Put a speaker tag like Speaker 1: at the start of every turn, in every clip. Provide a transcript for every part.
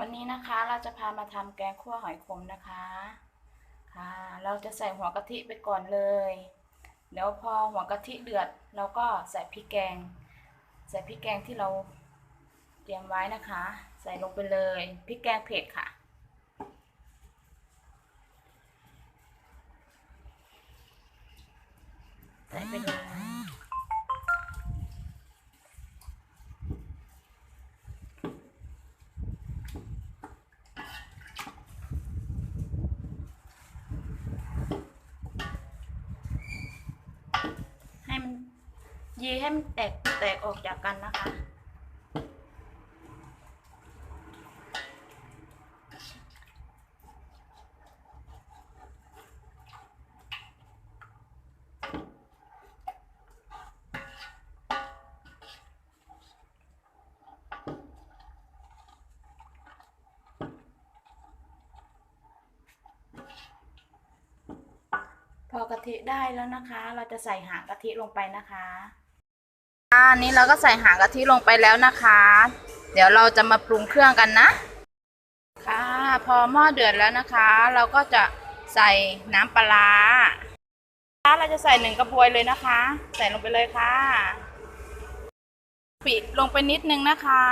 Speaker 1: วันนี้นะคะเราจะพามาทำแกงคั่วหอยขมนะคะค่ะเราจะใส่หัวกะทิไปก่อนเลยเดี๋ยวพอหัวกะทิเดือดเราก็ใส่พริกแกง ใส่พริกแกงที่เราเตรียมไว้นะคะ ใส่ลงไปเลยพริกแกงเผ็ดค่ะ ใส่ไปเลย ให้มัน ยีให้มันแตกแตกออกจากกันนะคะ พอกะทิได้แล้วนะคะ เราจะใส่หางกะทิลงไปนะคะ อันนี้เราก็ใส่หางกะทิลงไปแล้วนะคะ เดี๋ยวเราจะมาปรุงเครื่องกันนะ ค่ะ พอหม้อเดือดแล้วนะคะ เราก็จะใส่น้ำปลาร้าเราจะใส่หนึ่งกระบวยเลยนะคะ ใส่ลงไปเลยค่ะ ปิดลงไปนิดนึงนะคะ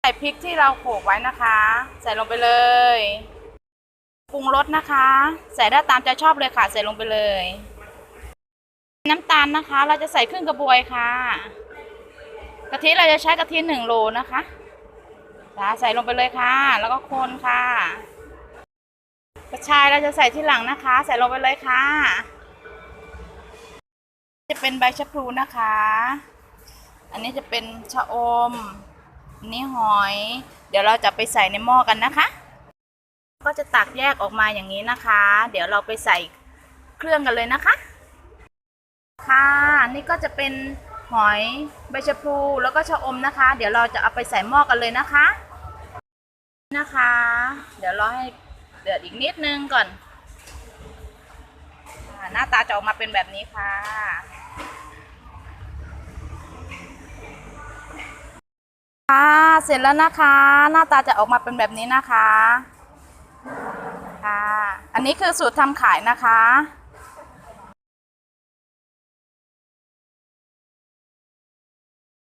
Speaker 1: ใส่พริกที่เราโขลกไว้นะคะ ใส่ลงไปเลยปรุงรสนะคะ ใส่ได้ตามใจชอบเลยค่ะ ใส่ลงไปเลย น้ำตาลนะคะ เราจะใส่ครึ่งกระบวยค่ะกะทิเราจะใช้กะทิหนึ่งโลนะคะจ้าใส่ลงไปเลยค่ะ แล้วก็คนค่ะ กระชายเราจะใส่ที่หลังนะคะ ใส่ลงไปเลยค่ะ จะเป็นใบชะพลูนะคะ อันนี้จะเป็นชะอมอันนี้หอย เดี๋ยวเราจะไปใส่ในหม้อกันนะคะ ก็จะตักแยกออกมาอย่างนี้นะคะ เดี๋ยวเราไปใส่เครื่องกันเลยนะคะ ค่ะนี่ก็จะเป็นหอยใบชะพลูแล้วก็ชะอมนะคะ เดี๋ยวเราจะเอาไปใส่หม้อกันเลยนะคะนะคะ เดี๋ยวรอให้เดือดอีกนิดนึงก่อนหน้าตาจะออกมาเป็นแบบนี้ค่ะ ค่ะ เสร็จแล้วนะคะ หน้าตาจะออกมาเป็นแบบนี้นะคะ ค่ะ อันนี้คือสูตรทำขายนะคะ